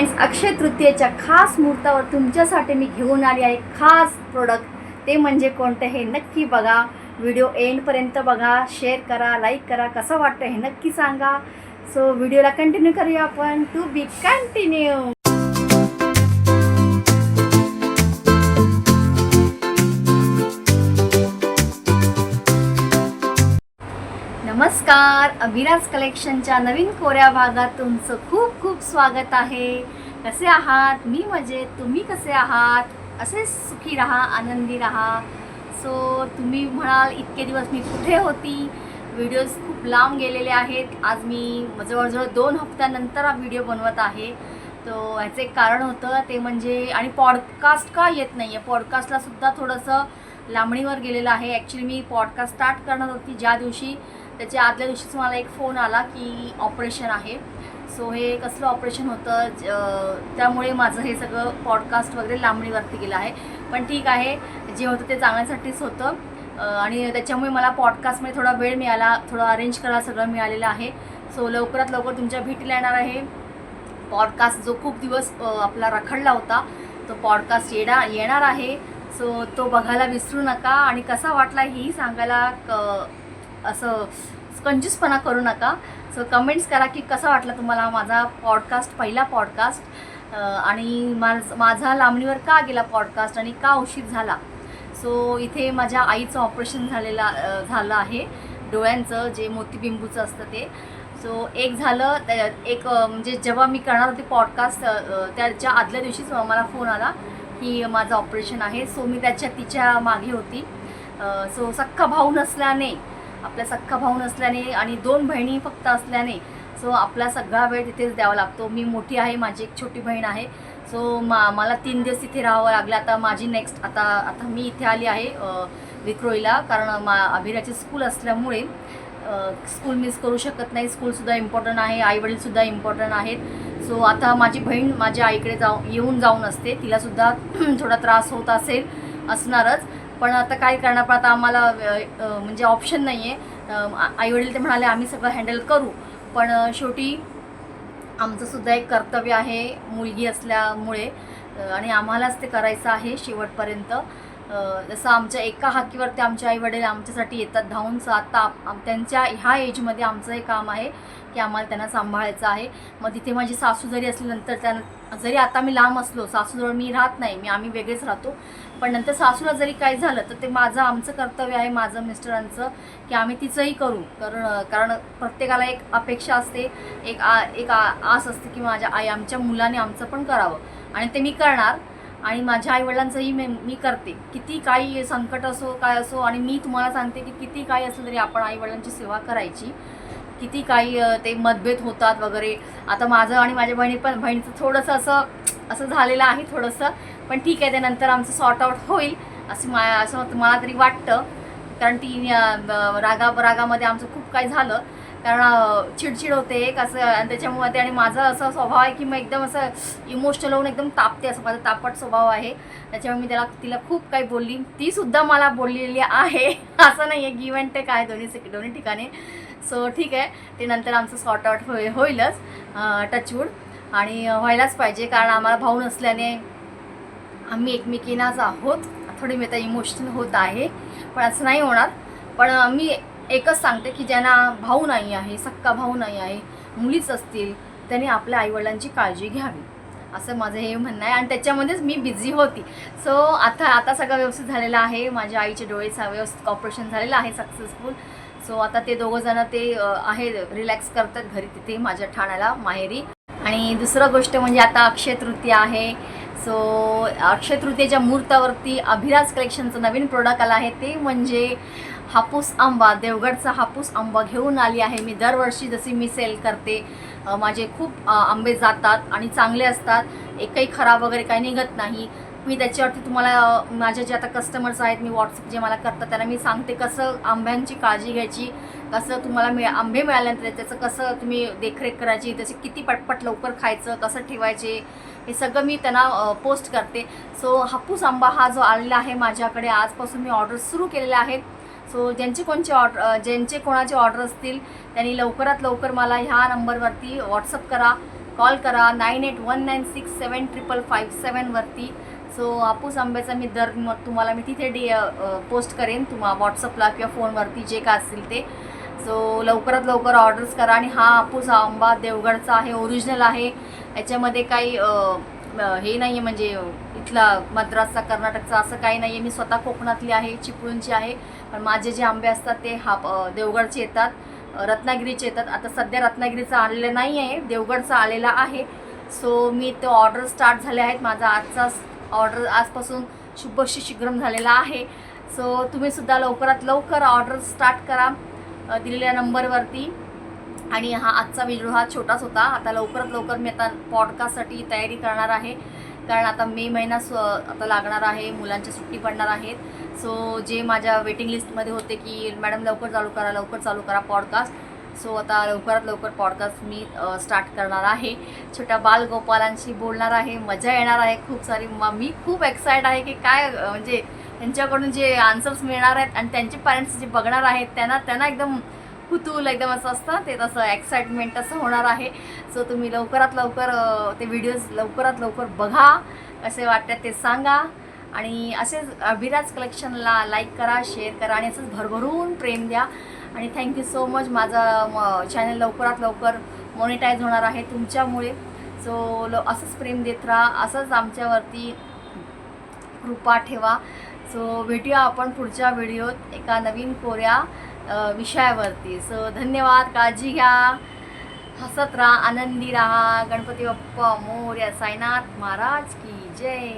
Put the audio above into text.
Friends अक्षय तृतीयेच्या खास मुहूर्तावर तुमच्यासाठी मी घेऊन आली आहे खास प्रोडक्ट ते म्हणजे कोणतं हे नक्की बघा. व्हिडिओ एंडपर्यंत बघा शेअर करा लाईक करा कसं वाटतं हे नक्की सांगा. सो व्हिडिओला कंटिन्यू करूया आपण. टू बी कंटिन्यू नमस्कार. अभिराज कलेक्शनच्या नवीन कोऱ्या भागात तुमचं खूप खूप स्वागत आहे. कसे आहात? मी मजेत. तुम्ही कसे आहात? असे सुखी राहा आनंदी राहा. सो तुम्ही म्हणाल इतके दिवस मी कुठे होती? व्हिडिओज खूप लांब गेलेले आहेत. आज मी जवळजवळ दोन हप्त्यानंतर हा व्हिडिओ बनवत आहे. तो ह्याचं एक कारण होतं ते म्हणजे आणि पॉडकास्ट का येत नाही आहे पॉडकास्टलासुद्धा थोडंसं लांबणीवर गेलेलं आहे. ॲक्च्युली मी पॉडकास्ट स्टार्ट करणार होती ज्या दिवशी त्याच्या आदल्या दिवशीच मला एक फोन आला की ऑपरेशन आहे. सो हे कसलं ऑपरेशन होतं ज- त्यामुळे माझं हे सगळं पॉडकास्ट वगैरे लांबणीवरती गेलं आहे. पण ठीक आहे जे होतं ते चांगल्यासाठीच होतं. आणि त्याच्यामुळे मला पॉडकास्टमध्ये थोडा वेळ मिळाला थोडं अरेंज करायला सगळं मिळालेलं आहे. सो लवकरात लवकर तुमच्या भेटीला येणार आहे. पॉडकास्ट जो खूप दिवस आपला रखडला होता तो पॉडकास्ट येणार येणार आहे. सो तो बघायला विसरू नका आणि कसा वाटला हेही सांगायला क असं कंजूसपणा करू नका. सो कमेंट्स करा की कसा वाटला तुम्हाला माझा पॉडकास्ट पहिला पॉडकास्ट आणि माझ माझा लांबणीवर का गेला पॉडकास्ट आणि का उशीर झाला? सो इथे माझ्या आईचं ऑपरेशन झालेला झालं आहे. डोळ्यांचं जे मोतीबिंबूचं असतं ते. सो एक झालं एक म्हणजे जेव्हा मी करणार होते पॉडकास्ट त्याच्या आदल्या दिवशीच मला फोन आला की माझं ऑपरेशन आहे. सो मी त्याच्या तिच्यामागे होती. सो सख्खा भाऊ नसल्याने आपला सख्खा भाऊ नसल्याने आणि दोन बहिणी फक्त असल्याने सो आपला सगळा वेळ तिथेच द्यावा लागतो. मी मोठी आहे माझी एक छोटी बहीण आहे. सो मा मला तीन दिवस तिथे राहावं लागलं. आता माझी नेक्स्ट आता आता मी इथे आली आहे विक्रोईला कारण मा अभिराची स्कूल असल्यामुळे स्कूल मिस करू शकत नाही. स्कूलसुद्धा इम्पॉर्टंट आहे. आईवडीलसुद्धा इम्पॉर्टंट आहेत. सो आता माझी बहीण माझ्या आईकडे जाऊ येऊन जाऊन असते. तिलासुद्धा थोडा त्रास होत असेल असणारच. पण आता काय करणार? पण आता आम्हाला म्हणजे ऑप्शन नाही आहे आईवडील ते म्हणाले आम्ही सगळं हँडल करू. पण शेवटी आमचंसुद्धा एक कर्तव्य आहे मुलगी असल्यामुळे आणि आम्हालाच ते करायचं आहे शेवटपर्यंत. जसं आमच्या एका हाकीवरती आमचे आईवडील आमच्यासाठी येतात धावून आता आप- त्यांच्या ह्या एजमध्ये आमचं हे काम आहे की आम्हाला त्यांना सांभाळायचं आहे. मग तिथे माझी सासू जरी असली नंतर जरी आता मी लांब असलो सासूजवळ मी राहत नाही मी आम्ही वेगळेच राहतो. पण नंतर सासूला जरी काय झालं तर ते माझं आमचं कर्तव्य आहे माझं मिस्टरांचं की आम्ही तिचंही करू. कारण कारण प्रत्येकाला एक अपेक्षा असते एक आ एक आ आस असते की माझ्या आई आमच्या मुलाने आमचं पण करावं. आणि ते मी करणार. आणि माझ्या आईवडिलांचंही मे मी करते. किती काही संकट असो काय असो आणि मी तुम्हाला सांगते की किती काही असलं तरी आपण आईवडिलांची सेवा करायची. किती काही ते मतभेद होतात वगैरे. आता माझं आणि माझ्या बहिणी पण बहिणीचं थोडंसं असं असं झालेलं आहे थोडंसं. पण ठीक आहे ते नंतर आमचं सॉर्ट आऊट होईल असं मा असं मला तरी वाटतं. कारण ती रागा रागामध्ये आमचं खूप काही झालं. कारण चिडचिड होते एक असं. आणि त्याच्यामुळे ते आणि माझा असा स्वभाव आहे की मग एकदम असं इमोशनल होऊन एकदम तापते असं. माझा तापट स्वभाव आहे. त्याच्यामुळे मी त्याला तिला खूप काही बोलली. ती सुद्धा मला बोललेली आहे. असं नाही आहे गिव्ह अँड टेक आहे दोन्ही सिक- दोन्ही ठिकाणी. सो ठीक आहे. ते नंतर आमचं सॉर्ट आउट होय होईलच. टचवूड आणि व्हायलाच पाहिजे. कारण आम्हाला भाऊ नसल्याने आम्ही एकमेकींनाच आहोत. थोडी मी आता इमोशनल होत आहे. पण असं नाही होणार. पण मी एकच सांगते की ज्यांना भाऊ नाही आहे सक्का भाऊ नाही आहे मुलीच असतील त्यांनी आपल्या आईवडिलांची काळजी घ्यावी. असं माझं हे म्हणणं आहे. आणि त्याच्यामध्येच मी बिझी होती. सो आता आता सगळं व्यवस्थित झालेलं आहे. माझ्या आईचे डोळे व्यवस्थित ऑपरेशन झालेलं आहे सक्सेसफुल सो आता ते दोघंजणं ते आहे रिलॅक्स करतात. घरी तिथे माझ्या ठाण्याला माहेरी. आणि दुसरं गोष्ट म्हणजे आता अक्षय तृतीया आहे. सो अक्षय तृतीयेच्या मुहूर्तावरती अभिराज कलेक्शनचं नवीन प्रोडक्ट आलं आहे. ते म्हणजे हापूस आंबा देवगडचा हापूस आंबा घेऊन आली आहे मी दरवर्षी. जशी मी सेल करते माझे खूप आंबे जातात आणि चांगले असतात. एकही खराब वगैरे काही निघत नाही. मी त्याच्यावरती तुम्हाला माझे जे आता कस्टमर्स आहेत मी व्हॉट्सअप जे मला करतात त्यांना मी सांगते कसं आंब्यांची काळजी घ्यायची कसं तुम्हाला मिळ आंबे मिळाल्यानंतर त्याचं कसं तुम्ही देखरेख करायची त्याचे किती पटपट लवकर खायचं कसं ठेवायचे हे सगळं मी त्यांना पोस्ट करते. सो हापूस आंबा हा जो आलेला आहे माझ्याकडे आजपासून मी ऑर्डर सुरू केलेल्या आहेत सो ज्यांचे कोणचे ऑर्डर ज्यांचे कोणाचे ऑर्डर असतील त्यांनी लवकरात लवकर मला ह्या नंबरवरती व्हॉट्सअप करा कॉल करा nine eight one nine six seven triple five सेवनवरती so हापूस आंब्याचा मी दर मग तुम्हाला मी तिथे डी पोस्ट करेन तुम्हा व्हॉट्सअपला किंवा फोनवरती जे काय असतील ते. सो लवकरात लवकर ऑर्डर्स करा आणि हा हापूस आंबा देवगडचा आहे ओरिजिनल आहे. याच्यामध्ये काही हे नाही आहे म्हणजे इथला मद्रासचा कर्नाटकचा असं काही नाही आहे मी स्वतः कोकणातली आहे चिपळूणची आहे. पण माझे जे आंबे असतात ते हा देवगडचे येतात. रत्नागिरीचे येतात. आता सध्या रत्नागिरीचा आणलेलं नाही आहे देवगडचा आलेला आहे. सो मी ते ऑर्डर स्टार्ट झाले आहेत. माझा आजचा ऑर्डर आजपासून शुभशी शीघ्रम झालेला आहे. सो तुम्हीसुद्धा लवकरात लवकर ऑर्डर स्टार्ट करा. दिलेल्या नंबरवरती. आणि हा आजचा व्हिडिओ हा छोटाच होता. आता लवकरात लवकर मी आता पॉडकास्टसाठी तयारी करणार आहे. कारण आता मे महिना स आता लागणार आहे. मुलांच्या सुट्टी पडणार आहेत. सो जे माझ्या वेटिंग लिस्टमध्ये होते की मॅडम लवकर चालू करा लवकर चालू करा पॉडकास्ट सो आता लवकरात लवकर पॉडकास्ट मी स्टार्ट करणार आहे. छोट्या बालगोपालांशी बोलणार आहे. मजा येणार आहे. खूप सारी म- मी खूप एक्साइट आहे की काय म्हणजे त्यांच्याकडून जे आन्सर्स मिळणार आहेत आणि त्यांचे पॅरेंट्स जे बघणार आहेत त्यांना त्यांना एकदम कुतूल एकदम असं असतं ते तसं एक्साइटमेंट असं होणार आहे. सो तुम्ही लवकरात लवकर ते व्हिडिओज लवकरात लवकर बघा कसे वाटतात ते सांगा. आणि असेच अभिराज कलेक्शनला लाईक करा शेअर करा आणि असंच भरभरून प्रेम द्या. आणि थँक्यू सो मच माझा चॅनल लवकरात लवकर मॉनिटाईज होणार आहे तुमच्यामुळे. सो ल असंच प्रेम देत राहा असंच आमच्यावरती कृपा ठेवा. सो भेटूया आपण पुढच्या व्हिडिओत एका नवीन कोऱ्या विषयावरती. सो धन्यवाद काळजी घ्या. हसत राहा आनंदी राहा. गणपती बाप्पा मोर्या साईनाथ महाराज की जय.